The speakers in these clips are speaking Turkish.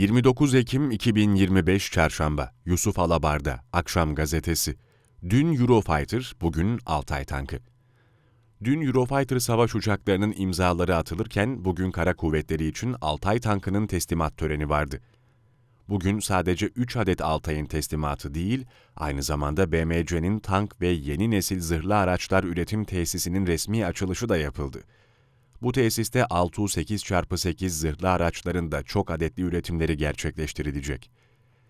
29 Ekim 2025 Çarşamba Yusuf Alabar'da Akşam Gazetesi Dün Eurofighter, bugün Altay Tankı. Dün Eurofighter savaş uçaklarının imzaları atılırken bugün kara kuvvetleri için Altay Tankı'nın teslimat töreni vardı. Bugün sadece 3 adet Altay'ın teslimatı değil, aynı zamanda BMC'nin tank ve yeni nesil zırhlı araçlar üretim tesisinin resmi açılışı da yapıldı. Bu tesiste 6-8x8 zırhlı araçların da çok adetli üretimleri gerçekleştirilecek.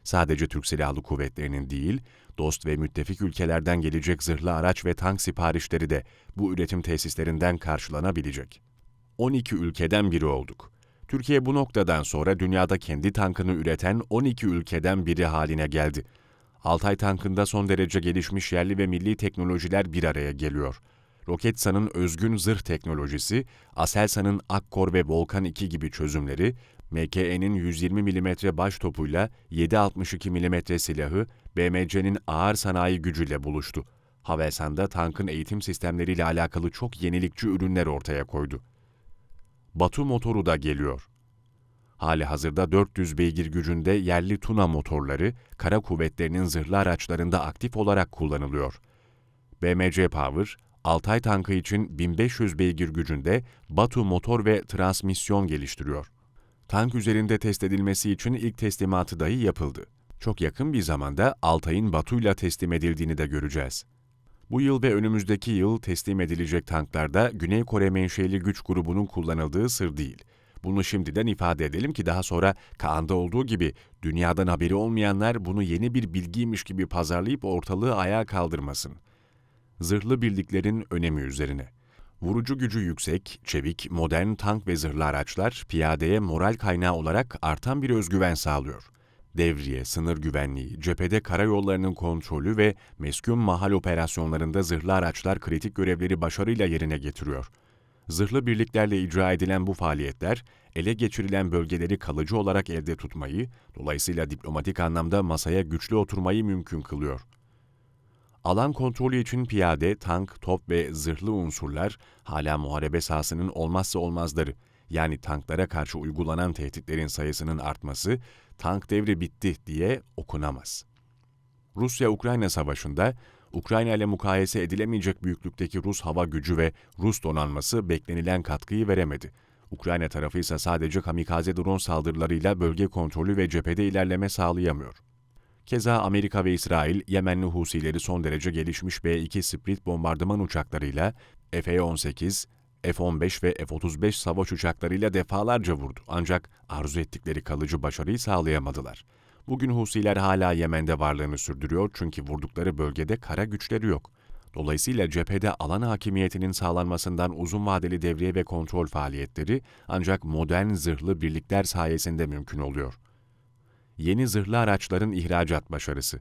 Sadece Türk Silahlı Kuvvetleri'nin değil, dost ve müttefik ülkelerden gelecek zırhlı araç ve tank siparişleri de bu üretim tesislerinden karşılanabilecek. 12 ülkeden biri olduk. Türkiye bu noktadan sonra dünyada kendi tankını üreten 12 ülkeden biri haline geldi. Altay tankında son derece gelişmiş yerli ve milli teknolojiler bir araya geliyor. Roketsan'ın özgün zırh teknolojisi, Aselsan'ın Akkor ve Volkan 2 gibi çözümleri, MKE'nin 120 mm baş topuyla 7.62 mm silahı BMC'nin ağır sanayi gücüyle buluştu. Havelsan'da tankın eğitim sistemleriyle alakalı çok yenilikçi ürünler ortaya koydu. Batu motoru da geliyor. Hali hazırda 400 beygir gücünde yerli Tuna motorları kara kuvvetlerinin zırhlı araçlarında aktif olarak kullanılıyor. BMC Power, Altay tankı için 1500 beygir gücünde Batu motor ve transmisyon geliştiriyor. Tank üzerinde test edilmesi için ilk teslimatı dahi yapıldı. Çok yakın bir zamanda Altay'ın Batu'yla teslim edildiğini de göreceğiz. Bu yıl ve önümüzdeki yıl teslim edilecek tanklarda Güney Kore menşeli güç grubunun kullanıldığı sır değil. Bunu şimdiden ifade edelim ki daha sonra Kaan'da olduğu gibi dünyadan haberi olmayanlar bunu yeni bir bilgiymiş gibi pazarlayıp ortalığı ayağa kaldırmasın. Zırhlı birliklerin önemi üzerine. Vurucu gücü yüksek, çevik, modern tank ve zırhlı araçlar piyadeye moral kaynağı olarak artan bir özgüven sağlıyor. Devriye, sınır güvenliği, cephede karayollarının kontrolü ve meskun mahal operasyonlarında zırhlı araçlar kritik görevleri başarıyla yerine getiriyor. Zırhlı birliklerle icra edilen bu faaliyetler, ele geçirilen bölgeleri kalıcı olarak elde tutmayı, dolayısıyla diplomatik anlamda masaya güçlü oturmayı mümkün kılıyor. Alan kontrolü için piyade, tank, top ve zırhlı unsurlar hala muharebe sahasının olmazsa olmazları. Yani tanklara karşı uygulanan tehditlerin sayısının artması, tank devri bitti diye okunamaz. Rusya-Ukrayna savaşında Ukrayna ile mukayese edilemeyecek büyüklükteki Rus hava gücü ve Rus donanması beklenilen katkıyı veremedi. Ukrayna tarafı ise sadece kamikaze drone saldırılarıyla bölge kontrolü ve cephede ilerleme sağlayamıyor. Keza Amerika ve İsrail, Yemenli Husileri son derece gelişmiş B-2 Sprit bombardıman uçaklarıyla F-18, F-15 ve F-35 savaş uçaklarıyla defalarca vurdu ancak arzu ettikleri kalıcı başarıyı sağlayamadılar. Bugün Husiler hala Yemen'de varlığını sürdürüyor çünkü vurdukları bölgede kara güçleri yok. Dolayısıyla cephede alan hakimiyetinin sağlanmasından uzun vadeli devriye ve kontrol faaliyetleri ancak modern zırhlı birlikler sayesinde mümkün oluyor. Yeni zırhlı araçların ihracat başarısı.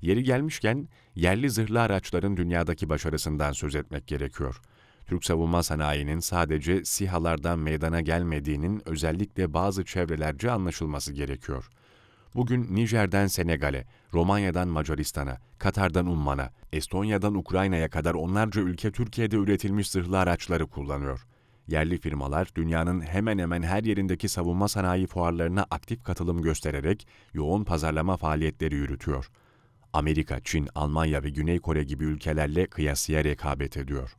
Yeri gelmişken yerli zırhlı araçların dünyadaki başarısından söz etmek gerekiyor. Türk savunma sanayinin sadece SİHA'lardan meydana gelmediğinin özellikle bazı çevrelerce anlaşılması gerekiyor. Bugün Nijer'den Senegal'e, Romanya'dan Macaristan'a, Katar'dan Umman'a, Estonya'dan Ukrayna'ya kadar onlarca ülke Türkiye'de üretilmiş zırhlı araçları kullanıyor. Yerli firmalar dünyanın hemen hemen her yerindeki savunma sanayi fuarlarına aktif katılım göstererek yoğun pazarlama faaliyetleri yürütüyor. Amerika, Çin, Almanya ve Güney Kore gibi ülkelerle kıyasıya rekabet ediyor.